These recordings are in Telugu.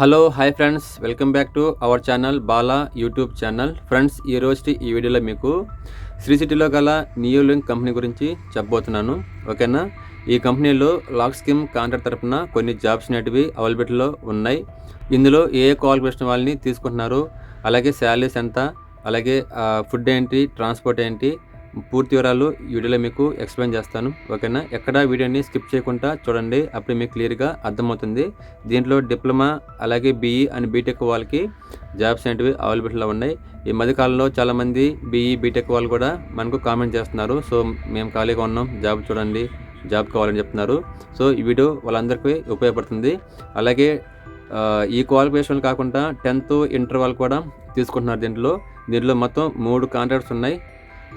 Hello hi friends. Welcome back to our channel Bala YouTube channel. Friends ఈరోజు ఈ వీడియోలో మీకు శ్రీ సిటీలో గల నియో లింక్ కంపెనీ గురించి చెప్పబోతున్నాను. ఓకేనా? ఈ కంపెనీలో లాక్ స్కీమ్ కాంట్రాక్ట్ తరపున కొన్ని జాబ్స్ అనేటివి అవైలబిలిటీలో ఉన్నాయి. ఇందులో ఏ ఏ క్వాలిఫికేషన్ వాళ్ళని తీసుకుంటున్నారు? అలాగే శాలరీస్ ఎంత? అలాగే ఫుడ్ ఏంటి? ట్రాన్స్పోర్ట్ ఏంటి? పూర్తి వివరాలు వీడియోలో మీకు ఎక్స్ప్లెయిన్ చేస్తాను. ఓకేనా? ఎక్కడ వీడియోని స్కిప్ చేయకుండా చూడండి. అప్పుడు మీకు క్లియర్గా అర్థమవుతుంది. దీంట్లో డిప్లొమా అలాగే బీఈ అండ్ బీటెక్ వాళ్ళకి జాబ్స్ అనేటివి అవైలబిలిటీలో ఉన్నాయి. ఈ మధ్యకాలంలో చాలామంది బీఈ బీటెక్ వాళ్ళు కూడా మనకు కామెంట్ చేస్తున్నారు. సో మేము ఖాళీగా ఉన్నాం. జాబ్ చూడండి. జాబ్ కావాలని చెప్తున్నారు. సో ఈ వీడియో వాళ్ళందరికీ ఉపయోగపడుతుంది. అలాగే ఈ క్వాలిఫికేషన్ కాకుండా టెన్త్ ఇంటర్ వాళ్ళు కూడా తీసుకుంటున్నారు దీంట్లో. దీంట్లో మొత్తం మూడు కాంట్రాక్ట్స్ ఉన్నాయి.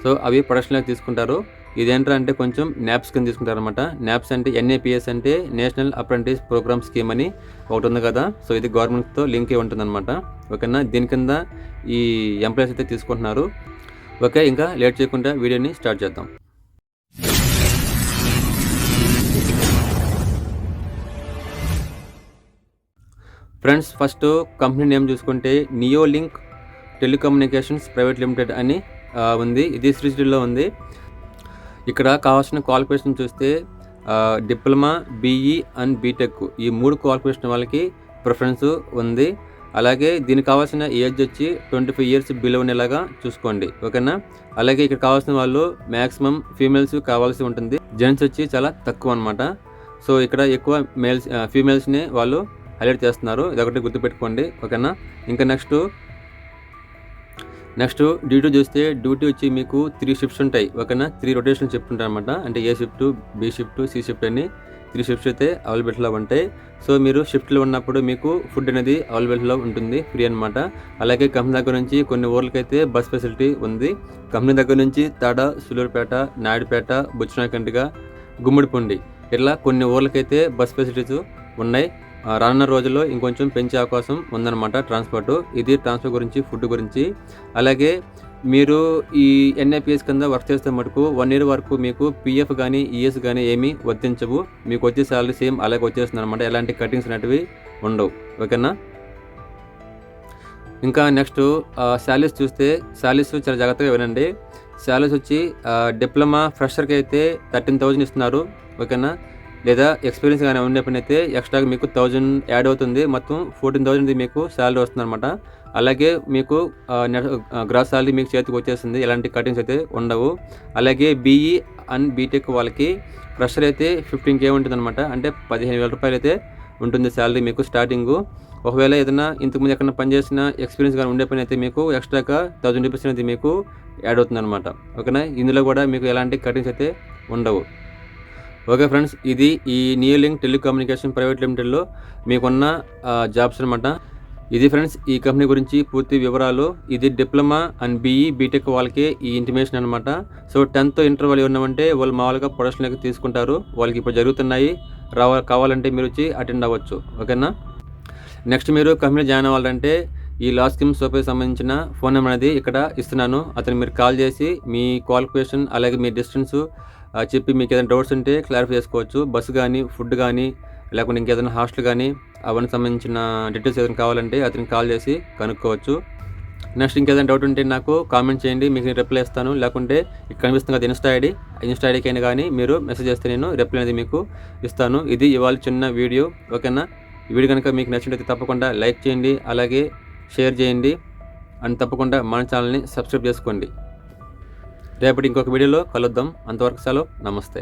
సో అవి ప్రొడక్షన్లోకి తీసుకుంటారు. ఇదేంట్రా అంటే కొంచెం న్యాప్స్ కింద తీసుకుంటారు అనమాట న్యాప్స్ అంటే ఎన్ఏపిఎస్ అంటే నేషనల్ అప్రెంటిస్ ప్రోగ్రామ్ స్కీమ్ అని ఒకటి ఉంది కదా. సో ఇది గవర్నమెంట్తో లింక్ అయి ఉంటుంది అనమాట ఓకేనా? దీని కింద ఈ ఎంప్లాయీస్ అయితే తీసుకుంటున్నారు. ఓకే ఇంకా లేట్ చేయకుండా వీడియోని స్టార్ట్ చేద్దాం. ఫ్రెండ్స్ ఫస్ట్ కంపెనీ నేమ్ చూసుకుంటే neo link telecommunications private limited అని ఉంది. ఇది శ్రీశైలంలో ఉంది. ఇక్కడ కావాల్సిన క్వాలిఫికేషన్ చూస్తే డిప్లొమా బీఈ అండ్ బీటెక్. ఈ మూడు క్వాలిఫికేషన్ వాళ్ళకి ప్రిఫరెన్స్ ఉంది. అలాగే దీనికి కావాల్సిన ఏజ్ వచ్చి ట్వంటీ ఫైవ్ ఇయర్స్ బిలో ఉండేలాగా చూసుకోండి. ఓకేనా? అలాగే ఇక్కడ కావాల్సిన వాళ్ళు మ్యాక్సిమం ఫీమేల్స్ కావాల్సి ఉంటుంది. జెంట్స్ వచ్చి చాలా తక్కువ అనమాట సో ఇక్కడ ఎక్కువ మేల్స్ ఫీమేల్స్ని వాళ్ళు హైలైట్ చేస్తున్నారు. ఇదొకటి గుర్తుపెట్టుకోండి. ఓకేనా? ఇంకా నెక్స్ట్ నెక్స్ట్ డ్యూటీ చూస్తే డ్యూటీ వచ్చి మీకు త్రీ షిఫ్ట్స్ ఉంటాయి. ఓకేనా త్రీ రొటేషన్ షిఫ్ట్ ఉంటాయి అనమాట అంటే A shift B shift C shift అని త్రీ షిఫ్ట్స్ అయితే అవైలబిలిటీలో ఉంటాయి. సో మీరు షిఫ్ట్లో ఉన్నప్పుడు మీకు ఫుడ్ అనేది అవైలబిలిటీలో ఉంటుంది ఫ్రీ అనమాట అలాగే కంపెనీ దగ్గర నుంచి కొన్ని ఊర్లకైతే బస్ ఫెసిలిటీ ఉంది. కంపెనీ దగ్గర నుంచి తాడ సులూరుపేట నాయుడుపేట బుచ్చినాకంటిగా గుమ్మడిపొండి ఇట్లా కొన్ని ఊర్లకైతే బస్ ఫెసిలిటీస్ ఉన్నాయి. రానున్న రోజుల్లో ఇంకొంచెం పెంచే అవకాశం ఉందన్నమాట ట్రాన్స్పోర్ట్. ఇది ట్రాన్స్పోర్ట్ గురించి ఫుడ్ గురించి. అలాగే మీరు ఈ ఎన్ఐపిఎస్ కింద వర్క్ చేస్తే మటుకు వన్ ఇయర్ వరకు మీకు పిఎఫ్ కానీ ఈఎస్ కానీ ఏమీ వర్తించవు. మీకు వచ్చే శాలరీ సేమ్ అలాగే వచ్చేస్తుంది అనమాట ఎలాంటి కటింగ్స్ అనేటివి ఉండవు. ఓకేనా? ఇంకా నెక్స్ట్ శాలరీస్ చూస్తే శాలరీస్ చాలా జాగ్రత్తగా వినండి. శాలరీస్ వచ్చి డిప్లొమా ఫ్రెషర్కి అయితే థర్టీన్ థౌజండ్ ఇస్తున్నారు. ఓకేనా? లేదా ఎక్స్పీరియన్స్ కానీ ఉండే అయితే ఎక్స్ట్రాగా మీకు థౌజండ్ యాడ్ అవుతుంది. మొత్తం ఫోర్టీన్ థౌజండ్ మీకు శాలరీ వస్తుంది అనమాట అలాగే మీకు గ్రాస్ శాలరీ మీకు చేతికి వచ్చేస్తుంది. ఎలాంటి కటింగ్స్ అయితే ఉండవు. అలాగే బీఈ అండ్ బీటెక్ వాళ్ళకి ఫ్రెషర్ అయితే ఫిఫ్టీన్ కే ఉంటుంది అనమాట అంటే పదిహేను వేల రూపాయలు అయితే ఉంటుంది శాలరీ మీకు స్టార్టింగ్ ఒకవేళ ఏదైనా ఇంతకుముందు ఎక్కడైనా పనిచేసిన ఎక్స్పీరియన్స్ కానీ ఉండే పని అయితే మీకు ఎక్స్ట్రాగా థౌజండ్ రూపీస్ అనేది మీకు యాడ్ అవుతుంది అనమాట ఓకేనా? ఇందులో కూడా మీకు ఎలాంటి కటింగ్స్ అయితే ఉండవు. ఓకే ఫ్రెండ్స్ ఇది ఈ నియోలింక్ టెలికమ్యూనికేషన్ ప్రైవేట్ లిమిటెడ్లో మీకున్న జాబ్స్ అనమాట ఇది ఫ్రెండ్స్ ఈ కంపెనీ గురించి పూర్తి వివరాలు. ఇది డిప్లొమా అండ్ బీఈ బీటెక్ వాళ్ళకి ఈ ఇంటిమేషన్ అనమాట సో టెన్త్ ఇంటర్ వాళ్ళు ఉన్నామంటే వాళ్ళు మామూలుగా ప్రొడక్షన్లోకి తీసుకుంటారు. వాళ్ళకి ఇప్పుడు జరుగుతున్నాయి. రావ కావాలంటే మీరు వచ్చి అటెండ్ అవ్వచ్చు. ఓకేనా? నెక్స్ట్ మీరు కంపెనీ జాయిన్ అవ్వాలంటే ఈ లాస్ట్ స్కీమ్ సోపే సంబంధించిన ఫోన్ నెంబర్ అనేది ఇక్కడ ఇస్తున్నాను. అతను మీరు కాల్ చేసి మీ క్వాలిఫికేషన్ అలాగే మీ డిస్టెన్స్ చెప్పి మీకు ఏదైనా డౌట్స్ ఉంటే క్లారిఫై చేసుకోవచ్చు. బస్సు కానీ ఫుడ్ కానీ లేకుంటే ఇంకేదైనా హాస్టల్ కానీ అవన్నీ సంబంధించిన డీటెయిల్స్ ఏదైనా కావాలంటే అతనికి కాల్ చేసి కనుక్కోవచ్చు. నెక్స్ట్ ఇంకేదైనా డౌట్ ఉంటే నాకు కామెంట్ చేయండి మీకు నేను రిప్లై ఇస్తాను. లేకుంటే ఇక్కడ కనిపిస్తుంది కదా ఇన్స్టా ఐడి ఇన్స్టా ఐడికి అయినా కానీ మీరు మెసేజ్ చేస్తే నేను రిప్లై అనేది మీకు ఇస్తాను. ఇది ఇవాళ చిన్న వీడియో ఓకేనా? ఈ వీడియో కనుక మీకు నచ్చినట్లయితే తప్పకుండా లైక్ చేయండి అలాగే షేర్ చేయండి. అండ్ తప్పకుండా మన ఛానల్ని సబ్స్క్రైబ్ చేసుకోండి. రేపటి ఇంకొక వీడియోలో కలుద్దాం. అంతవరకు సెలవు. నమస్తే.